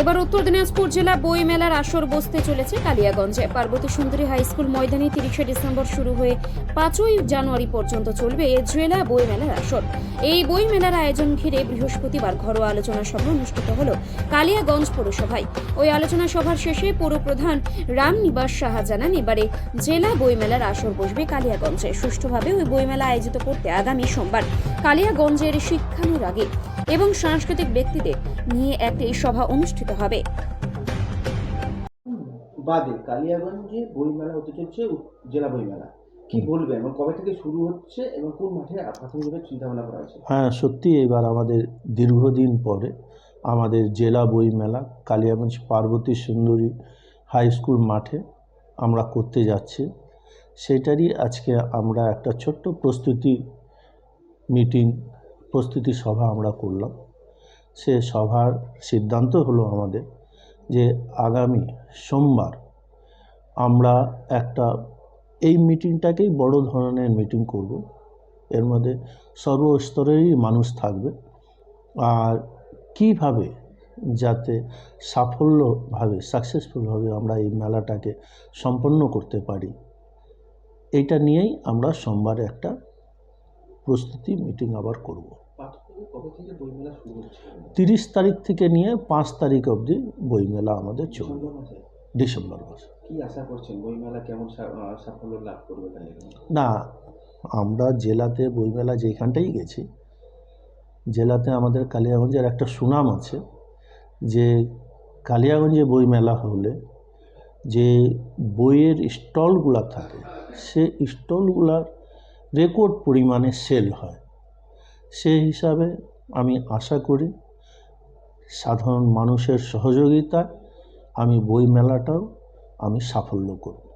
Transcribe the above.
এবার উত্তর দিনাজপুর জেলা বই মেলার আসর বসতে চলেছে কালিয়াগঞ্জে। পার্বতী সুন্দরী হাই স্কুল ময়দানে তিরিশে ডিসেম্বর শুরু হয়ে পাঁচই জানুয়ারি পর্যন্ত চলবে জেলা বই মেলার আসর। এই বই মেলার আয়োজন ঘিরে বৃহস্পতিবার ঘরোয়া আলোচনা সভা অনুষ্ঠিত হল কালিয়াগঞ্জ পৌরসভায়। ওই আলোচনা সভার শেষে পৌরপ্রধান রামনিবাস সাহা জানান, এবারে জেলা বই মেলার আসর বসবে কালিয়াগঞ্জে। সুষ্ঠুভাবে ওই বইমেলা আয়োজিত করতে আগামী সোমবার কালিয়াগঞ্জের শিক্ষানুরাগী এবং সাংস্কৃতিক ব্যক্তিদের নিয়ে একটি সভা অনুষ্ঠিত হবে। বাদে কালিয়াগঞ্জে বইমেলা হতে চলছে জেলা বইমেলা। কি বলবেন এবং কবে থেকে শুরু হচ্ছে এবং কোন মাঠে প্রাথমিকভাবে চিন্তা ভাবনা করা হয়েছে? হ্যাঁ সত্যি এবার আমাদের দীর্ঘদিন পরে আমাদের জেলা বই মেলা কালিয়াগঞ্জ পার্বতী সুন্দরী হাই স্কুল মাঠে আমরা করতে যাচ্ছি। সেটারই আজকে আমরা একটা ছোট্ট প্রস্তুতি মিটিং প্রস্তুতি সভা আমরা করলাম। সে সভার সিদ্ধান্ত হলো আমাদের যে আগামী সোমবার আমরা একটা, এই মিটিংটাকেই বড় ধরনের মিটিং করব। এর মধ্যে সর্বস্তরেরই মানুষ থাকবে। আর কীভাবে যাতে সাফল্যভাবে সাকসেসফুলভাবে আমরা এই মেলাটাকে সম্পন্ন করতে পারি, এটা নিয়েই আমরা সোমবারে একটা প্রস্তুতি মিটিং আবার করব। তিরিশ তারিখ থেকে নিয়ে পাঁচ তারিখ অবধি বইমেলা আমাদের চলবে। ডিসেম্বর মাসে? কি আশা করছেন বইমেলা কেমন সাফল্য লাভ করবে না আমরা জেলাতে বইমেলা যেখানটাই গেছি জেলাতে আমাদের কালিয়াগঞ্জের একটা সুনাম আছে যে কালিয়াগঞ্জে বইমেলা হলে যে বইয়ের স্টলগুলা থাকে সে স্টলগুলার রেকর্ড পরিমাণে সেল হয়। সেই হিসাবে আমি আশা করি সাধারণ মানুষের সহযোগিতা আমি বই মেলাটাও আমি সাফল্য করব।